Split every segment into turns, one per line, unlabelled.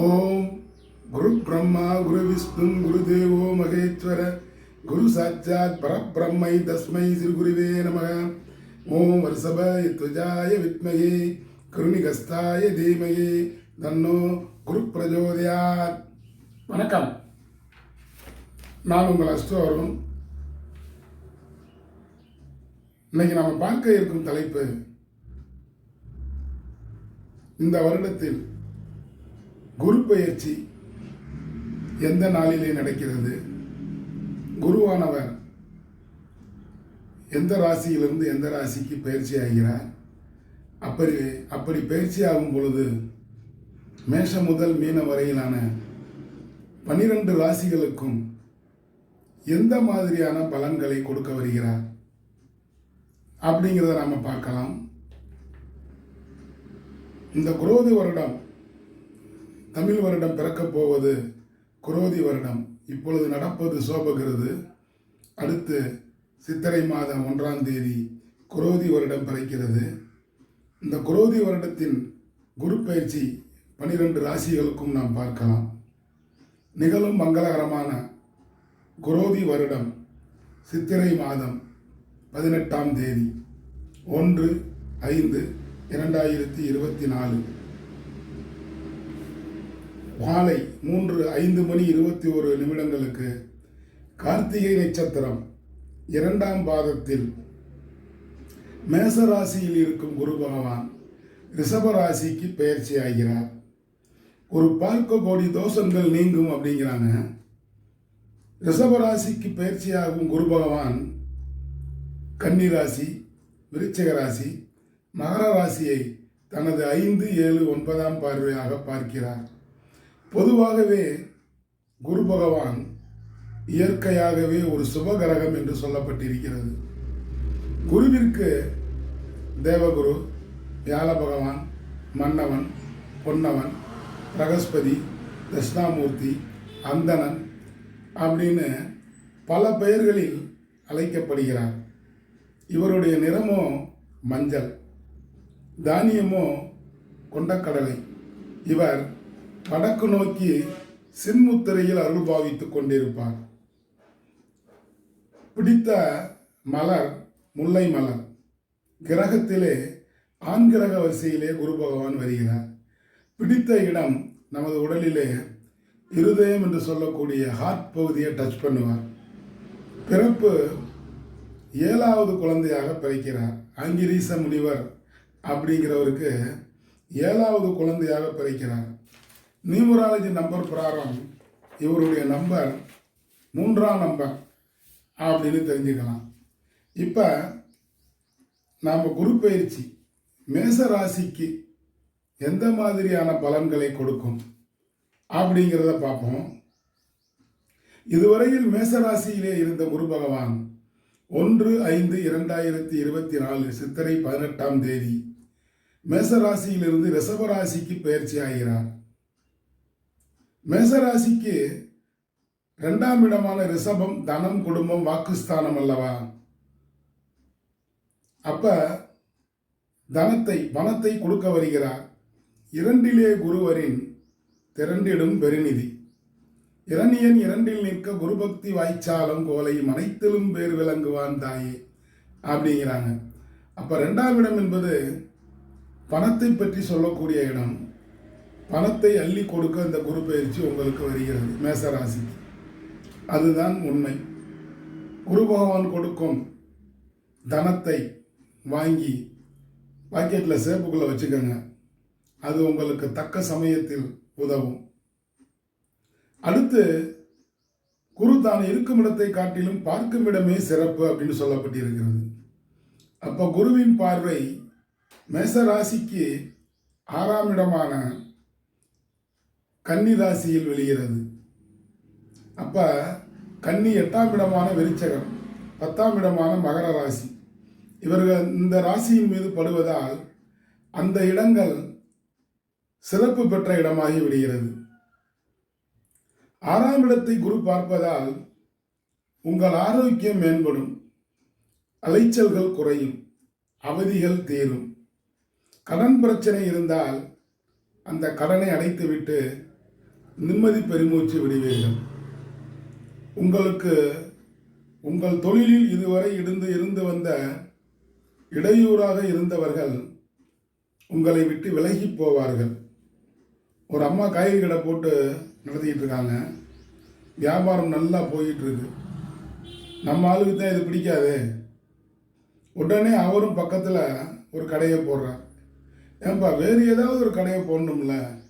ஓம் குரு பிரம்மா குரு விஷ்ணு குரு தேவோ மகேஸ்வர குரு சாட்சாத் பரபிரம்மை தஸ்மை ஸ்ரீ குருவே நமக. ஓம் வருஷபய துஜாய வித்மகே குருணிகஸ்தாய தீமகே. தன்னோ குரு பிரஜோதயார் வணக்கம். நான் உங்கள் அஸ்து அவர்களும். இன்னைக்கு நாம் பார்க்க இருக்கும் தலைப்பு இந்த வருடத்தில் குரு பயிற்சி எந்த நாளிலே நடக்கிறது? குருவானவர் எந்த ராசியிலிருந்து எந்த ராசிக்கு பயிற்சி ஆகிறார்? அப்படி அப்படி பயிற்சி ஆகும் பொழுது மேஷம் முதல் மீன வரையிலான பனிரெண்டு ராசிகளுக்கும் எந்த மாதிரியான பலன்களை கொடுக்க வருகிறார்? அப்படிங்கிறத நாம் பார்க்கலாம். இந்த குரோதி வருடம் தமிழ் வருடம் பிறக்கப் போவது குரோதி வருடம். இப்பொழுது நடப்பது சோபகிருது. அடுத்து சித்திரை மாதம் ஒன்றாம் தேதி குரோதி வருடம் பிறக்கிறது. இந்த குரோதி வருடத்தின் குரு பயிற்சி பனிரெண்டு ராசிகளுக்கும் நாம் பார்க்கலாம். நிகழும் மங்களகரமான குரோதி வருடம் சித்திரை மாதம் பதினெட்டாம் தேதி ஒன்று ஐந்து இரண்டாயிரத்தி இருபத்தி நாலு. மாலை மூன்று ஐந்து மணி இருபத்தி ஒரு நிமிடங்களுக்கு கார்த்திகை நட்சத்திரம் இரண்டாம் பாதத்தில். மேசராசியில் இருக்கும் குரு பகவான் ரிஷப ராசிக்கு ஆகிறார். ஒரு பார்க்க கோடி தோஷங்கள் நீங்கும் அப்படிங்கிறாங்க. ரிஷப ராசிக்கு பயிற்சியாகும் குரு பகவான் கன்னி ராசி விருச்சிக ராசி மகர ராசியை தனது ஐந்து ஏழு ஒன்பதாம் பார்வையாக பார்க்கிறார். பொதுவாகவே குரு பகவான் இயற்கையாகவே ஒரு சுபகிரகம் என்று சொல்லப்பட்டிருக்கிறது. குருவிற்கு தேவகுரு வியாழ பகவான் மன்னவன் பொன்னவன் பிரகஸ்பதி தட்சிணாமூர்த்தி அந்தணன் அப்படின்னு பல பெயர்களில் அழைக்கப்படுகிறார். இவருடைய நிறமோ மஞ்சள் தானியமோ கொண்டக்கடலை. இவர் வடக்கு நோக்கி சின்முத்திரையில் அருள் பாவித்துக் கொண்டிருப்பார். பிடித்த மலர் முல்லை மலர். கிரகத்திலே ஆண்கிரக வரிசையிலே குரு பகவான் வருகிறார். பிடித்த இடம் நமது உடலிலே இருதயம் என்று சொல்லக்கூடிய ஹார்ட் பகுதியை டச் பண்ணுவார். பிறப்பு ஏழாவது குழந்தையாக பிறக்கிறார். அங்கிரீச முனிவர் அப்படிங்கிறவருக்கு ஏழாவது குழந்தையாக பிறக்கிறார். நியூமராலஜி நம்பர் பிரகாரம் இவருடைய நம்பர் மூன்றாம் நம்பர் அப்படின்னு தெரிஞ்சுக்கலாம். இப்போ நாம் குரு பயிற்சி மேச ராசிக்கு எந்த மாதிரியான பலன்களை கொடுக்கும் அப்படிங்கிறத பார்ப்போம். இதுவரையில் மேசராசியிலே இருந்த குரு பகவான் ஒன்று ஐந்து இரண்டாயிரத்தி இருபத்தி நாலு சித்திரை பதினெட்டாம் தேதி மேசராசியிலிருந்து ரிசவராசிக்கு பயிற்சி ஆகிறார் மேசராசிக்கு இரண்டாம் இடமான ரிஷபம் தனம் குடும்பம் வாக்குஸ்தானம் அல்லவா? அப்ப தனத்தை பணத்தை கொடுக்க வருகிறார். இரண்டிலே குருவரின் திரண்டிடும் பெருநிதி. இரணியன் இரண்டில் நிற்க குருபக்தி வாய்ச்சாலும் கோலையும் அனைத்திலும் பேர் விளங்குவான் தாயே அப்படிங்கிறாங்க. அப்போ ரெண்டாம் இடம் என்பது பணத்தை பற்றி சொல்லக்கூடிய இடம். பணத்தை அள்ளி கொடுக்க இந்த குரு பயிற்சி உங்களுக்கு வருகிறது மேசராசிக்கு. அதுதான் உண்மை. குரு பகவான் கொடுக்கும் தனத்தை வாங்கி பாக்கெட்டில் சேப்புக்குள்ளே வச்சுக்கோங்க. அது உங்களுக்கு தக்க சமயத்தில் உதவும். அடுத்து குரு தான் இருக்கும் இடத்தை காட்டிலும் பார்க்கும் இடமே சிறப்பு அப்படின்னு சொல்லப்பட்டிருக்கிறது. அப்போ குருவின் பார்வை மேச ராசிக்கு ஆறாம் இடமான கன்னி ராசியில் வெளிகிறது அப்போ கன்னி எட்டாம் இடமான விருச்சகம் பத்தாம் இடமான மகர ராசி. இவர்கள் இந்த ராசியின் மீது படுவதால் அந்த இடங்கள் சிறப்பு பெற்ற இடமாகி விடுகிறது. ஆறாம் இடத்தை குரு பார்ப்பதால் உங்கள் ஆரோக்கியம் மேம்படும் அலைச்சல்கள் குறையும் அவதிகள் தீரும். கடன் பிரச்சனை இருந்தால் அந்த கடனை அடைத்துவிட்டு நிம்மதி பெருமூச்சு விடுவீர்கள் உங்களுக்கு உங்கள் தொழிலில் இதுவரை இருந்து இருந்து வந்த இடையூறாக இருந்தவர்கள் உங்களை விட்டு விலகி போவார்கள். ஒரு அம்மா காய்கறி கடை போட்டு நடத்திக்கிட்டு இருக்காங்க. வியாபாரம் நல்லா போயிட்டுருக்கு நம்ம ஆளுக்கு தான் இது பிடிக்காது. உடனே அவரும் பக்கத்தில் ஒரு கடையை போடுறார். ஏன்பா வேறு ஏதாவது ஒரு கடையை போடணும்ல?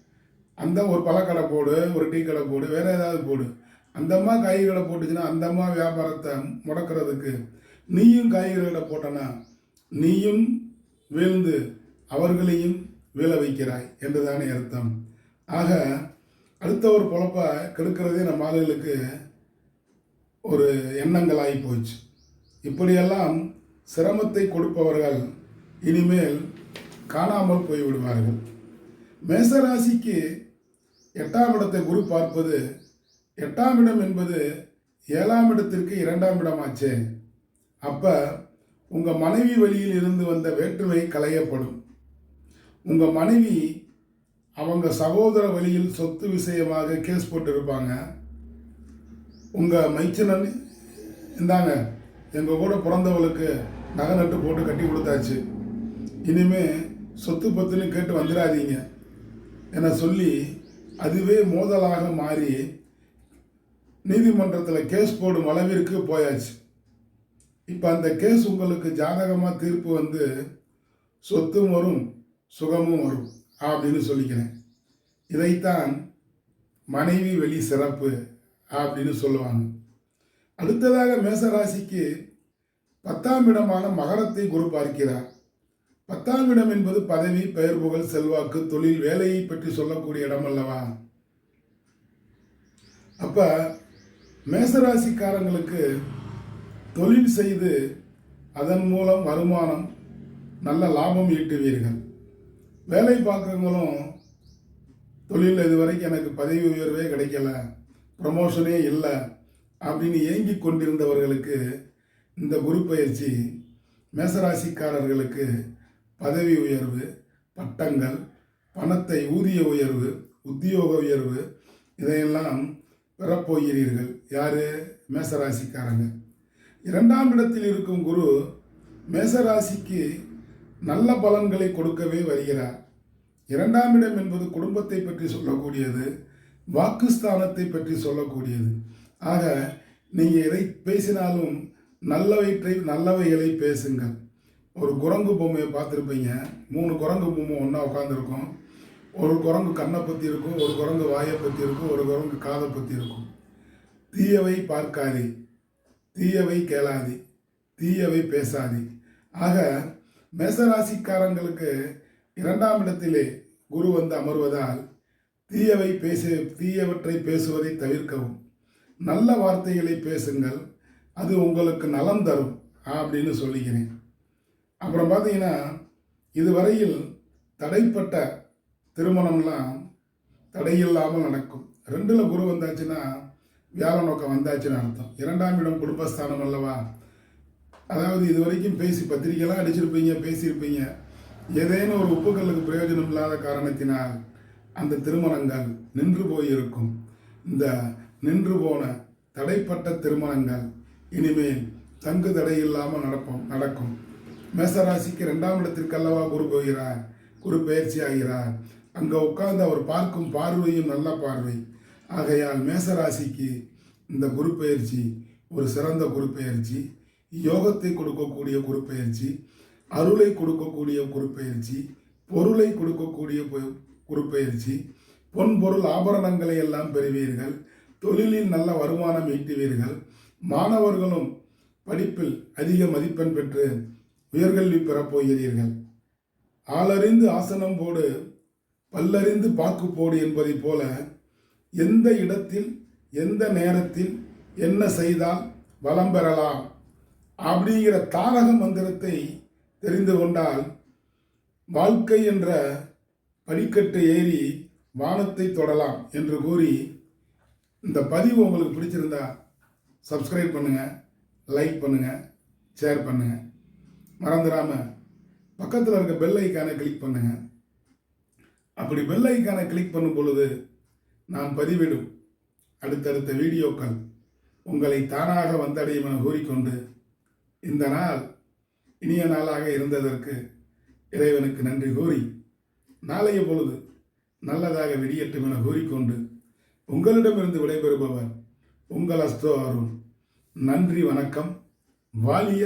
அந்த ஒரு பழக்கடை போடு ஒரு டீ கடை போடு வேறு ஏதாவது போடு. அந்தம்மா காய்கறிகளை போட்டுச்சுன்னா அந்தம்மா வியாபாரத்தை முடக்கிறதுக்கு நீயும் காய்கறிகளை போட்டனா நீயும் வீழ்ந்து அவர்களையும் வீழ வைக்கிறாய் என்றுதானே அர்த்தம். ஆக அடுத்த ஒரு பொழப்பை கெடுக்கிறதே நம்ம ஆளுகளுக்கு ஒரு எண்ணங்களாகி போச்சு. இப்படியெல்லாம் சிரமத்தை கொடுப்பவர்கள் இனிமேல் காணாமல் போய்விடுவார்கள். மேசராசிக்கு எட்டாம் இடத்தை குரு பார்ப்பது எட்டாம் இடம் என்பது ஏழாம் இடத்திற்கு இரண்டாம் இடமாச்சே. அப்போ உங்கள் மனைவி வழியில் இருந்து வந்த வேற்றுமை களையப்படும். உங்கள் மனைவி அவங்க சகோதர வழியில் சொத்து விஷயமாக கேஸ் போட்டு இருப்பாங்க மைச்சனன் இந்தாங்க எங்கள் கூட பிறந்தவளுக்கு நகை நட்டு போட்டு கட்டி கொடுத்தாச்சு. இனிமேல் சொத்து பத்துன்னு கேட்டு வந்துடாதீங்க. என சொல்லி அதுவே மோதலாக மாறி நீதிமன்றத்தில் கேஸ் போடும் அளவிற்கு போயாச்சு. இப்போ அந்த கேஸ் உங்களுக்கு ஜாதகமாக தீர்ப்பு வந்து சொத்தும் வரும் சுகமும் வரும் அப்படின்னு சொல்லிக்கிறேன். இதைத்தான் மனைவி வெளி சிறப்பு அப்படின்னு சொல்லுவாங்க. அடுத்ததாக மேசராசிக்கு பத்தாம் இடமான மகரத்தை குரு பார்க்கிறார். பத்தாம் இடம் என்பது பதவி பெயர் புகழ் செல்வாக்கு தொழில் வேலையை பற்றி சொல்லக்கூடிய இடம் அல்லவா? அப்ப மேசராசிக்காரங்களுக்கு தொழில் செய்து அதன் மூலம் வருமானம் நல்ல லாபம் ஈட்டுவீர்கள். வேலை பார்க்குறவங்களும் தொழிலில் இது வரைக்கும் எனக்கு பதவி உயர்வே கிடைக்கல ப்ரமோஷனே இல்லை அப்படின்னு ஏங்கி கொண்டிருந்தவர்களுக்கு இந்த குரு பயிற்சி மேசராசிக்காரர்களுக்கு பதவி உயர்வு பட்டங்கள் பணத்தை ஊதிய உயர்வு உத்தியோக உயர்வு இதையெல்லாம் பெறப்போகிறீர்கள். யாரு? மேசராசிக்காரங்க. இரண்டாம் இடத்தில் இருக்கும் குரு மேசராசிக்கு நல்ல பலன்களை கொடுக்கவே வருகிறார். இரண்டாம் இடம் என்பது குடும்பத்தை பற்றி சொல்லக்கூடியது வாக்குஸ்தானத்தை பற்றி சொல்லக்கூடியது. ஆக நீங்கள் எதை பேசினாலும் நல்லவற்றை நல்லவைகளை பேசுங்கள். ஒரு குரங்கு பொம்மையை பார்த்துருப்பீங்க. மூணு குரங்கு பொம்மை ஒன்றா உட்காந்துருக்கும் ஒரு குரங்கு கண்ணை பற்றி இருக்கும் ஒரு குரங்கு வாயை பற்றி இருக்கும் ஒரு குரங்கு காதை பற்றி இருக்கும். தீயவை பார்க்காதே தீயவை கேளாதே தீயவை பேசாதே. ஆக மேசராசிக்காரங்களுக்கு இரண்டாம் இடத்திலே குரு வந்து அமர்வதால் தீயவை பேச தீயவற்றை பேசுவதை தவிர்க்கவும். நல்ல வார்த்தைகளை பேசுங்கள் அது உங்களுக்கு நலம் தரும் அப்படின்னு சொல்லிக்கிறேன். அப்புறம் பார்த்தீங்கன்னா இதுவரையில் தடைப்பட்ட திருமணம்லாம் தடையில்லாமல் நடக்கும். ரெண்டில் குரு வந்தாச்சுன்னா வியாழ நோக்கம் வந்தாச்சுன்னு அர்த்தம். இரண்டாம் இடம் குடும்பஸ்தானம் அல்லவா? அதாவது இது வரைக்கும் பேசி பத்திரிக்கைலாம் அடிச்சிருப்பீங்க பேசியிருப்பீங்க. ஏதேனும் ஒரு உப்புக்கல்லுக்கு பிரயோஜனம் இல்லாத காரணத்தினால் அந்த திருமணங்கள் நின்று போயிருக்கும். இந்த நின்று போன தடைப்பட்ட திருமணங்கள் இனிமேல் தங்கு தடை இல்லாமல் நடப்போம் நடக்கும். மேசராசிக்கு ரெண்டாம் இடத்திற்கு அல்லவா குரு போகிறார். குரு பயிற்சி ஆகிறார் அங்கே உட்கார்ந்து அவர் பார்க்கும் பார்வையும் நல்ல பார்வை. ஆகையால் மேசராசிக்கு இந்த குரு பயிற்சி ஒரு சிறந்த குரு பயிற்சி. யோகத்தை கொடுக்கக்கூடிய குரு பயிற்சி. அருளை கொடுக்கக்கூடிய குரு பயிற்சி. பொருளை கொடுக்கக்கூடிய பொ- குரு பயிற்சி. பொன் பொருள் ஆபரணங்களை எல்லாம் பெறுவீர்கள். தொழிலில் நல்ல வருமானம் ஈட்டுவீர்கள். மாணவர்களும் படிப்பில் அதிக மதிப்பெண் பெற்று உயர்கல்வி பெறப்போகிறீர்கள். ஆளறிந்து ஆசனம் போடு பல்லறிந்து பாக்கு போடு என்பதைப் போல எந்த இடத்தில் எந்த நேரத்தில் என்ன செய்தால் வளம் பெறலாம்? அப்படிங்கிற தாரக மந்திரத்தை தெரிந்து கொண்டால் வாழ்க்கை என்ற படிக்கட்டு ஏறி வானத்தை தொடலாம் என்று கூறி இந்த பதிவு உங்களுக்கு பிடிச்சிருந்தா சப்ஸ்கிரைப் பண்ணுங்கள் லைக் பண்ணுங்கள் ஷேர் பண்ணுங்கள் மறந்துடாமல் பக்கத்தில் இருக்க பெல் ஐக்கானை கிளிக் பண்ணுங்கள் அப்படி பெல் ஐக்கானை கிளிக் பண்ணும் பொழுது நான் பதிவிடும் அடுத்தடுத்த வீடியோக்கள் உங்களை தானாக வந்தடையும் என கூறிக்கொண்டு இந்த நாள் இனிய நாளாக இருந்ததற்கு இறைவனுக்கு நன்றி கூறி நாளைய பொழுது நல்லதாக விடியட்டும் என கூறிக்கொண்டு உங்களிடமிருந்து விடைபெறுபவர் உங்கள் அஸ்தோ அருள் நன்றி வணக்கம். வாலிய